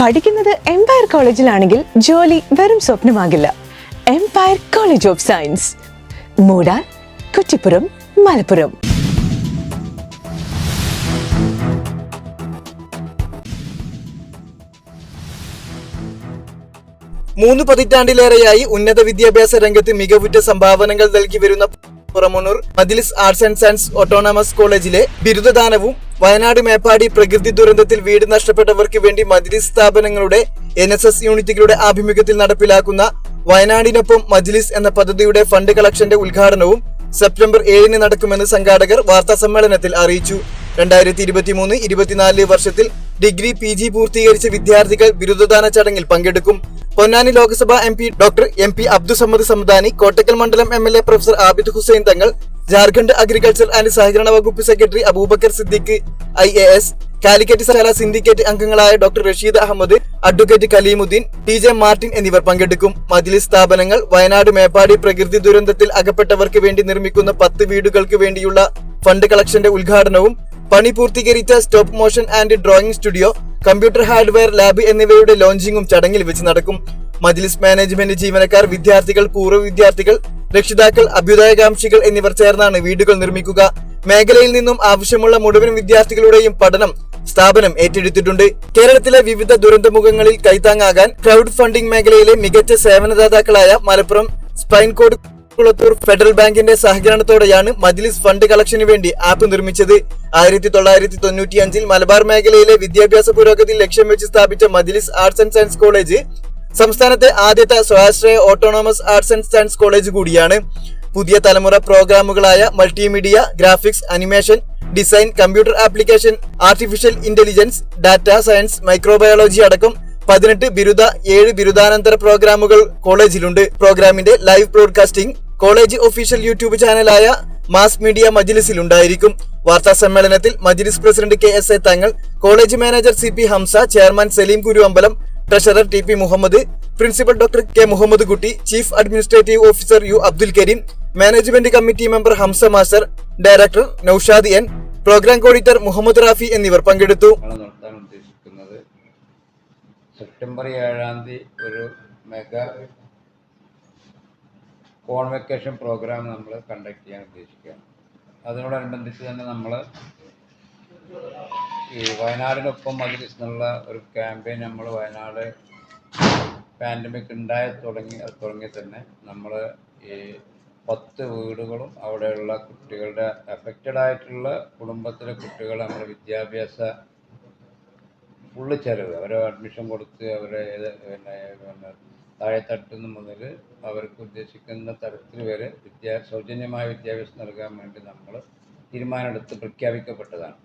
പഠിക്കുന്നത് എംപയർ കോളേജിലാണെങ്കിൽ ജോലി വെറും സ്വപ്നമാകില്ല. Empire college of science Moodal Kuttippuram Malappuram. മൂന്ന് പതിറ്റാണ്ടിലേറെയായി ഉന്നത വിദ്യാഭ്യാസ രംഗത്ത് മികവുറ്റ സംഭാവനകൾ നൽകി വരുന്ന പുറമണൂർ മജിലിസ് ആർട്സ് ആൻഡ് സയൻസ് ഓട്ടോണമസ് കോളേജിലെ ബിരുദദാനവും വയനാട് മേപ്പാടി പ്രകൃതി ദുരന്തത്തിൽ വീട് നഷ്ടപ്പെട്ടവർക്ക് വേണ്ടി മജിലിസ് സ്ഥാപനങ്ങളുടെ എൻ എസ് എസ് യൂണിറ്റുകളുടെ ആഭിമുഖ്യത്തിൽ നടപ്പിലാക്കുന്ന വയനാടിനൊപ്പം മജ്ലിസ് എന്ന പദ്ധതിയുടെ ഫണ്ട് കളക്ഷന്റെ ഉദ്ഘാടനവും സെപ്റ്റംബർ ഏഴിന് നടക്കുമെന്ന് സംഘാടകർ വാർത്താ സമ്മേളനത്തിൽ അറിയിച്ചു. രണ്ടായിരത്തി ഇരുപത്തി മൂന്ന് ഇരുപത്തിനാല് വർഷത്തിൽ ഡിഗ്രി പി ജി പൂർത്തീകരിച്ച വിദ്യാർത്ഥികൾ ബിരുദദാന ചടങ്ങിൽ പങ്കെടുക്കും. Ponnani Lok Sabha M P doctor M P Abdussamad Samadani Kottakkal മണ്ഡലം M L A professor Abid Hussain Thangal Jharkhand agriculture and സഹകരണ വകുപ്പ് secretary Abubakker Siddique I A S Calicut Sahala syndicate അംഗങ്ങളായ doctor Rasheed Ahmed advocate Kaleemuddin T J Martin എന്നിവർ പങ്കെടുക്കും. മതിലി സ്ഥാപനങ്ങൾ വയനാട് മേപ്പാടി പ്രകൃതി ദുരന്തത്തിൽ അകപ്പെട്ടവർക്ക് വേണ്ടി നിർമ്മിക്കുന്ന പത്ത് വീടുകൾക്ക് വേണ്ടിയുള്ള ഫണ്ട് കളക്ഷന്റെ ഉദ്ഘാടനവും പണി പൂർത്തീകരിച്ച stop motion and drawing studio computer hardware lab എന്നിവയുടെ ലോഞ്ചിങ്ങും ചടങ്ങിൽ വെച്ച് നടക്കും. മജ്ലിസ് മാനേജ്മെന്റ് ജീവനക്കാർ വിദ്യാർത്ഥികൾ പൂർവ വിദ്യാർത്ഥികൾ രക്ഷിതാക്കൾ അഭ്യുദയകാംക്ഷികൾ എന്നിവർ ചേർന്നാണ് വീടുകൾ നിർമ്മിക്കുക. മേഖലയിൽ നിന്നും ആവശ്യമുള്ള മുഴുവൻ വിദ്യാർത്ഥികളുടെയും പഠനം സ്ഥാപനം ഏറ്റെടുത്തിട്ടുണ്ട്. കേരളത്തിലെ വിവിധ ദുരന്തമുഖങ്ങളിൽ കൈത്താങ്ങാകാൻ ക്രൗഡ് ഫണ്ടിംഗ് മേഖലയിലെ മികച്ച സേവനദാതാക്കളായ മലപ്പുറം സ്പൈൻകോഡ് കുളത്തൂർ ഫെഡറൽ ബാങ്കിന്റെ സഹകരണത്തോടെയാണ് മജ്ലിസ് ഫണ്ട് കളക്ഷന് വേണ്ടി ആപ്പ് നിർമ്മിച്ചത്. ആയിരത്തി തൊള്ളായിരത്തി തൊണ്ണൂറ്റി അഞ്ചിൽ മലബാർ മേഖലയിലെ വിദ്യാഭ്യാസ പുരോഗതി ലക്ഷ്യം വെച്ച് സ്ഥാപിച്ച മജ്ലിസ് ആർട്സ് ആൻഡ് സയൻസ് കോളേജ് സംസ്ഥാനത്തെ ആദ്യത്തെ സ്വാശ്രയ autonomous arts and science college കൂടിയാണ്. പുതിയ തലമുറ പ്രോഗ്രാമുകളായ multimedia graphics animation design computer application artificial intelligence data science microbiology അടക്കം പതിനെട്ട് ബിരുദ ഏഴ് ബിരുദാനന്തര പ്രോഗ്രാമുകൾ കോളേജിലുണ്ട്. പ്രോഗ്രാമിന്റെ live broadcasting college official YouTube ചാനലായ mass Media മജ്ലിസിൽ ഉണ്ടായിരിക്കും വാർത്താ സമ്മേളനത്തിൽ Majlis president K S A Thangal college manager C P Hamza chairman Saleem Kuruvambalam treasurer T P Muhammad principal doctor K Muhammad Kutty chief administrative officer U Abdul Kareem management committee member Hamza master director Noushad N program coordinator Muhammad Rafi എന്നിവർ പങ്കെടുത്തു. September ഏഴാം തീയതി ഒരു mega convocation programme നമ്മൾ conduct ചെയ്യാൻ ഉദ്ദേശിക്കുകയാണ്. അതിനോടനുബന്ധിച്ച് തന്നെ നമ്മൾ ഈ വയനാടിനൊപ്പം അതിൽ എന്നുള്ള ഒരു ക്യാമ്പയിൻ നമ്മൾ വയനാട് പാൻഡമിക് ഉണ്ടായി തുടങ്ങി തുടങ്ങി തന്നെ നമ്മൾ ഈ പത്ത് വീടുകളും അവിടെയുള്ള കുട്ടികളുടെ അഫക്റ്റഡ് ആയിട്ടുള്ള കുടുംബത്തിലെ കുട്ടികൾ നമ്മൾ വിദ്യാഭ്യാസ ഫുള്ള് ചെലവ് അവരെ അഡ്മിഷൻ കൊടുത്ത് അവരെ പിന്നെ പിന്നെ താഴെത്തട്ടുന്ന മുതൽ അവർക്ക് ഉദ്ദേശിക്കുന്ന തരത്തിൽ വരെ വിദ്യാ സൗജന്യമായ വിദ്യാഭ്യാസം നൽകാൻ വേണ്ടി നമ്മൾ തീരുമാനമെടുത്ത് പ്രഖ്യാപിക്കപ്പെട്ടതാണ്.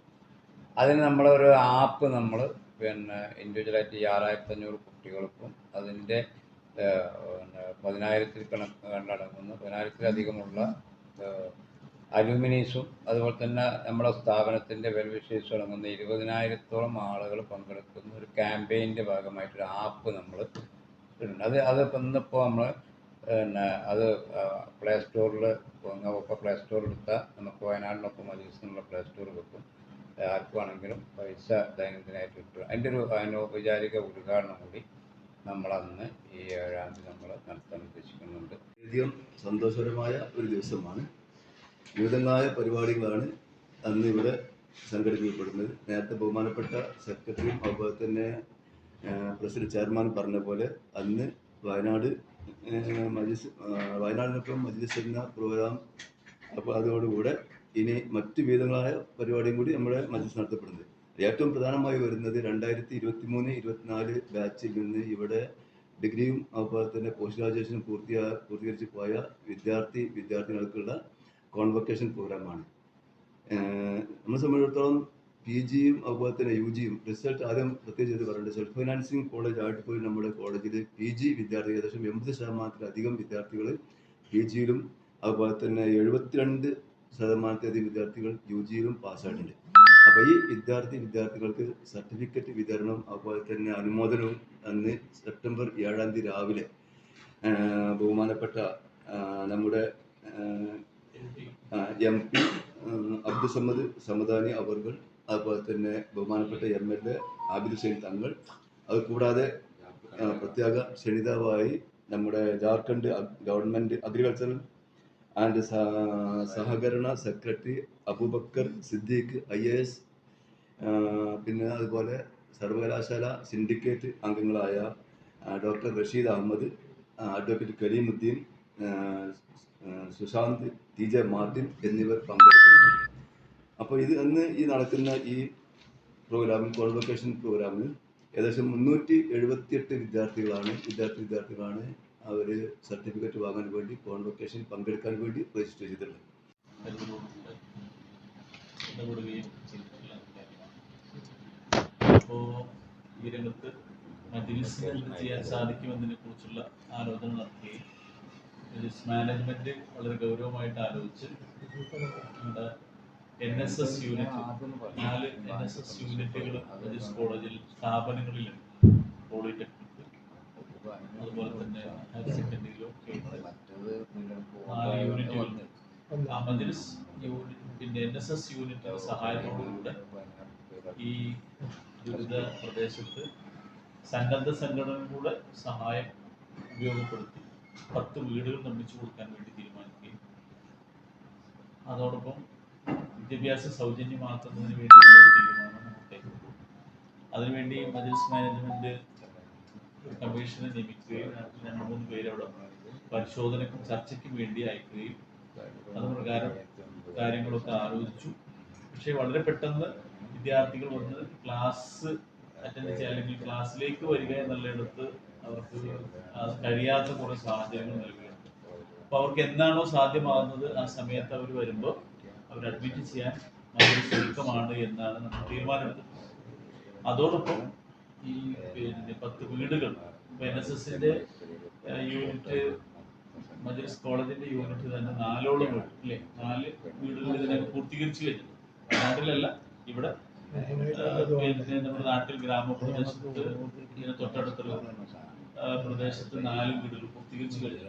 അതിന് നമ്മളൊരു ആപ്പ് നമ്മൾ പിന്നെ ഇൻഡിവിജ്വലായിട്ട് ഈ ആറായിരത്തി അഞ്ഞൂറ് കുട്ടികൾക്കും അതിന്റെ പിന്നെ പതിനായിരത്തിൽ കണക്ക് കണ്ടടങ്ങുന്ന പതിനായിരത്തിലധികമുള്ള അലൂമിനീസും അതുപോലെ തന്നെ നമ്മുടെ സ്ഥാപനത്തിന്റെ വെൽവിഷേഴ്സും അടങ്ങുന്ന ഇരുപതിനായിരത്തോളം ആളുകൾ പങ്കെടുക്കുന്ന ഒരു ക്യാമ്പയിന്റെ ഭാഗമായിട്ടൊരു ആപ്പ് നമ്മൾ ഇടുന്നുണ്ട് അത് അത് ഇന്നിപ്പോൾ നമ്മൾ പിന്നെ അത് പ്ലേ സ്റ്റോറിൽ ഇപ്പോൾ പ്ലേ സ്റ്റോർ എടുത്താൽ നമുക്ക് വയനാടിനൊപ്പം മജീസിനുള്ള പ്ലേ സ്റ്റോർ കിട്ടും ആർക്കുവാണെങ്കിലും പൈസ ദൈനംദിനമായിട്ട് കിട്ടും. അതിന്റെ ഒരു അനൗപചാരിക ഉദ്ഘാടനം കൂടി നമ്മളന്ന് ഈ ഏഴാം തീയതി നമ്മൾ നടത്താൻ ഉദ്ദേശിക്കുന്നുണ്ട്. അധികം സന്തോഷകരമായ ഒരു ദിവസമാണ്. വിവിധങ്ങളായ പരിപാടികളാണ് അന്ന് ഇവിടെ സംഘടിപ്പിക്കപ്പെടുന്നത്. നേരത്തെ ബഹുമാനപ്പെട്ട സെക്രട്ടറിയും അതുപോലെ തന്നെ പ്രസിഡന്റ് ചെയർമാൻ പറഞ്ഞ പോലെ അന്ന് വയനാട് ആഹ്, വയനാടിനൊപ്പം മജ്ലിസ് എന്ന പ്രോഗ്രാം അപ്പോൾ അതോടുകൂടെ ഇനി മറ്റു വിധങ്ങളായ പരിപാടിയും കൂടി നമ്മുടെ മജ്ലിസ് നടത്തപ്പെടുന്നത്. ഏറ്റവും പ്രധാനമായി വരുന്നത് രണ്ടായിരത്തി ഇരുപത്തി മൂന്ന് ഇരുപത്തിനാല് ബാച്ചിൽ നിന്ന് ഇവിടെ ഡിഗ്രിയും അതുപോലെ തന്നെ പോസ്റ്റ് ഗ്രാജുവേഷനും പൂർത്തിയാ പൂർത്തീകരിച്ച് പോയ വിദ്യാർത്ഥി വിദ്യാർത്ഥികൾക്കുള്ള കോൺവൊക്കേഷൻ പ്രോഗ്രാമാണ് നമ്മളെ സംബന്ധിച്ചിടത്തോളം പി ജിയും അതുപോലെ തന്നെ യു ജിയും റിസൾട്ട് ആദ്യം പ്രത്യേകിച്ച് ഇത് പറയുന്നത് സെൽഫ് ഫൈനാൻസിങ് കോളേജ് ആയിട്ട് പോയി നമ്മുടെ കോളേജിൽ പി ജി വിദ്യാർത്ഥികൾ ഏകദേശം എൺപത് ശതമാനത്തിലധികം വിദ്യാർത്ഥികൾ പി ജിയിലും അതുപോലെ തന്നെ എഴുപത്തിരണ്ട് ശതമാനത്തിലധികം വിദ്യാർത്ഥികൾ യു ജിയിലും പാസ്സായിട്ടുണ്ട് അപ്പോൾ ഈ വിദ്യാർത്ഥി വിദ്യാർത്ഥികൾക്ക് സർട്ടിഫിക്കറ്റ് വിതരണം അതുപോലെ തന്നെ അനുമോദനവും അന്ന് സെപ്റ്റംബർ ഏഴാം തീയതി രാവിലെ ബഹുമാനപ്പെട്ട നമ്മുടെ എം പി അബ്ദുസമ്മദ് സമദാനി അവർകൾ അതുപോലെ തന്നെ ബഹുമാനപ്പെട്ട M L A Abid Hussain Thangal. അത് കൂടാതെ ആ, പ്രത്യേക ക്ഷണിതാവായി നമ്മുടെ ജാർഖണ്ഡ് ഗവൺമെന്റ് അഗ്രികൾച്ചറൽ ആൻഡ് സഹകരണ secretary Abubakker Siddique I A S പിന്നെ അതുപോലെ സർവകലാശാല സിൻഡിക്കേറ്റ് അംഗങ്ങളായ doctor Rasheed Ahmed advocate Kareemuddin Sushant T J Martin എന്നിവർ പങ്കെടുക്കുന്നു. അപ്പോൾ ഇത് അന്ന് ഈ നടക്കുന്ന ഈ പ്രോഗ്രാമിൽ കോൺവൊക്കേഷൻ പ്രോഗ്രാമിൽ ഏകദേശം മുന്നൂറ്റി എഴുപത്തിയെട്ട് വിദ്യാർത്ഥികളാണ് വിദ്യാർത്ഥി വിദ്യാർത്ഥികളാണ് അവർ സർട്ടിഫിക്കറ്റ് വാങ്ങാൻ വേണ്ടി കോൺവൊക്കേഷൻ പങ്കെടുക്കാൻ വേണ്ടി രജിസ്റ്റർ ചെയ്തിട്ടുള്ളത്. അപ്പോൾ ഈ രംഗത്ത് മജിലിസിന് എന്ത് ചെയ്യാൻ സാധിക്കുമെന്നതിനെ കുറിച്ചുള്ള ആലോചന നടത്തുകയും മാനേജ്മെന്റ് വളരെ ഗൗരവമായിട്ട് ആലോചിച്ച്. നമ്മുടെ എൻ എസ് എസ് യൂണിറ്റ് നാല് എൻ എസ് എസ് യൂണിറ്റുകൾ മജിലിസ് കോളേജിൽ സ്ഥാപനങ്ങളിലുണ്ട് പോളിടെക്നിക് അതുപോലെ തന്നെ ഹയർ സെക്കൻഡറിയിലും. നാല് യൂണിറ്റുകൾ ആ മജ്ലിസ് യൂണിറ്റ് പിന്നെ എൻ എസ് എസ് യൂണിറ്റിന്റെ സഹായത്തോടുകൂടെ ഈ ദുരിത പ്രദേശത്ത് സന്നദ്ധ സംഘടനകളുടെ സഹായം ഉപയോഗപ്പെടുത്തി പത്ത് വീടുകൾ നിർമ്മിച്ചു കൊടുക്കാൻ വേണ്ടി തീരുമാനിക്കുകയും. അതോടൊപ്പം വിദ്യാഭ്യാസം സൗജന്യമാക്കുന്നതിന് വേണ്ടി ഒരു അതിനുവേണ്ടി മജ്ലിസ് മാനേജ്മെന്റ് കമ്മീഷനെ നിയമിക്കുകയും രണ്ട് മൂന്ന് പേര് അവിടെ പരിശോധനക്കും ചർച്ചയ്ക്കും വേണ്ടി അയക്കുകയും അത് പ്രകാരം കാര്യങ്ങളൊക്കെ ആലോചിച്ചു. പക്ഷേ വളരെ പെട്ടെന്ന് വിദ്യാർത്ഥികൾ വന്ന് ക്ലാസ് അറ്റൻഡ് ചെയ്യുക അല്ലെങ്കിൽ ക്ലാസ്സിലേക്ക് വരിക എന്നുള്ളിടത്ത് അവർക്ക് കഴിയാത്ത കുറേ സാഹചര്യങ്ങൾ നൽകുകയുണ്ട് അപ്പോൾ അവർക്ക് എന്താണോ സാധ്യമാകുന്നത് ആ സമയത്ത് അവർ വരുമ്പോൾ അവർ അഡ്മിറ്റ് ചെയ്യാൻ നമ്മൾ ചുരുക്കമാണ് എന്നാണ് നമ്മൾ തീരുമാനമെടുത്തത് അതോടൊപ്പം ഈ പിന്നെ പത്ത് വീടുകൾ എൻ എസ് എസിന്റെ യൂണിറ്റ് മജലിസ് കോളേജിന്റെ യൂണിറ്റ് തന്നെ നാലോളം വീട് അല്ലേ? നാല് വീടുകൾ ഇതിനെ പൂർത്തീകരിച്ചു കഴിഞ്ഞു. നാട്ടിലല്ല ഇവിടെ പിന്നെ നമ്മുടെ നാട്ടിൽ ഗ്രാമപ്രദേശത്ത് ഇതിന് തൊട്ടടുത്തുള്ള പ്രദേശത്ത് നാല് വീടുകൾ പൂർത്തീകരിച്ചു കഴിഞ്ഞു.